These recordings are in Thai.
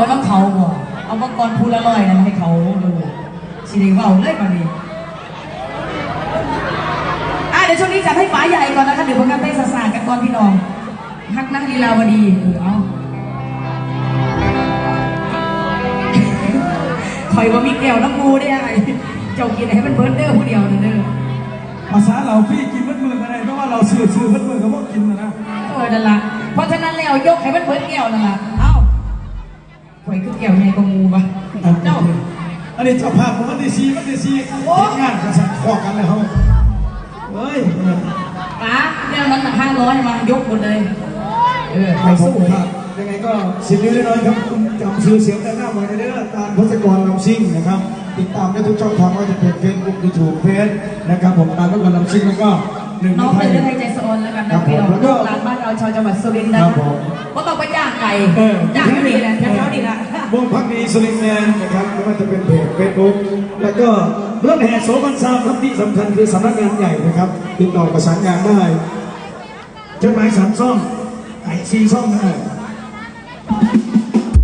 ว่าต้องเขาบ่เอามังกรพูละลอยนั่นให้เขาดูสีได้เว้าเลยมาดีอะเดี๋ยวช่วงนี้จัดให้ฝาใหญ่ก่อนนะคะเดี๋ยวผมกันเต้นสาๆกันก่อนพี่น้องฮักนักลีลาวดีเออเอาคอยว่ามีแก้วน้ำมูได้ไงเจ้ากินให้มันเบิร์ดเด้อผู้เดียวเด้อเด้อภาษาเราพี่กินมัดมือกันได้เพราะว่าเราซื้อซื้อมัดมือกับพวกกินนะนะเออนั่นละเพราะฉะนั้นแล้วยกให้มันเบิร์ดแก้วนั่นละเอ้าข่อยคือแก้วใหญ่กว่ามูปะเจ้าอันนี้เจ้าภาพของมันดีซีมันดีซีโอ้ทีมงานกระสับขอกันเลยเขาเฮ้ยป๋าแก้วนั้นห้าร้อยมายกหมดเลยเออคไปรับผมสู้ครับยังไงก็สิบนิ้วน้อยๆครับคุณจำชื่อเสียงแต่หน้าไว้ในเด้อตามพศกรลำซิ่งนะครับ ติดตามได้ทุกช่องทางว่าจะเป็นเฟซบุ๊กยูทูบเพจนะครับผมตามพศกรลำซิ่งแล้วก็ หนึ่งน้องไทเป็นยเรื่องให้ใจสะออนแล้วกันครันะบพี่น้องผมแล้วก็ลูกหลานบ้านเราชาวจังหวัดสุรินทร์นะครับผมก็ต้องไปย่างไก่เออย่างดีนะแถวๆดีนะวงพักดีสุรินทร์แมนนะครับไม่ว่าจะเป็นเพจเฟซบุ๊กแล้วก็เรื่องแห่โสมันซาวครับที่สำคัญคือสำนักงานใหญ่นะครับติดต่อประสานงานได้จดหมายสามซ่องไอซีซ่องได้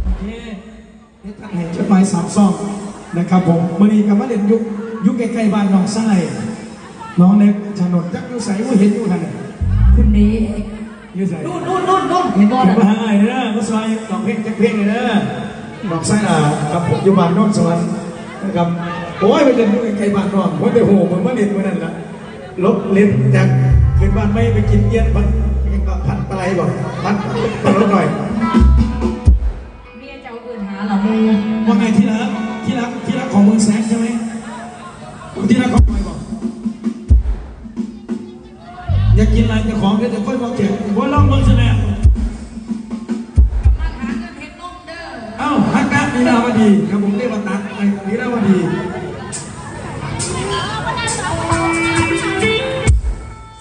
โอเคนี่ท่านให้จดหมายสามซ่องนะครับผมมื่อนี้กับมาเด่นยุคยุคใกล้ๆบ้านน้องไส้ น้องเล็กถนนจักรยุใสว่าเห็นอยู่ท่านน่ะคุณนี้อยุใสนู่นนู่นนู่นนู่นเห็นบ่เก็บน่ะมาให้เด้อมาซอยดอกเพลงจักเพลงเลยเด้อดอกไส้อ่ากับผมอยู่บ้านโนนสวรรค์นะครับโอ้ยไปเล่นอยู่ใกล้ๆบ้านน้องว่าแต่โหเหมือนมาเล่นเมื่อนั้นละลบเล่นจากขึ้นบ้านไม่ไปกินเยี่ยนพันพันปลายบ่พันปลาลดหน่อยเมียเจ้าอื่นหาเหรอมูว่าไงที่รักที่รักที่รักของเมืองแซก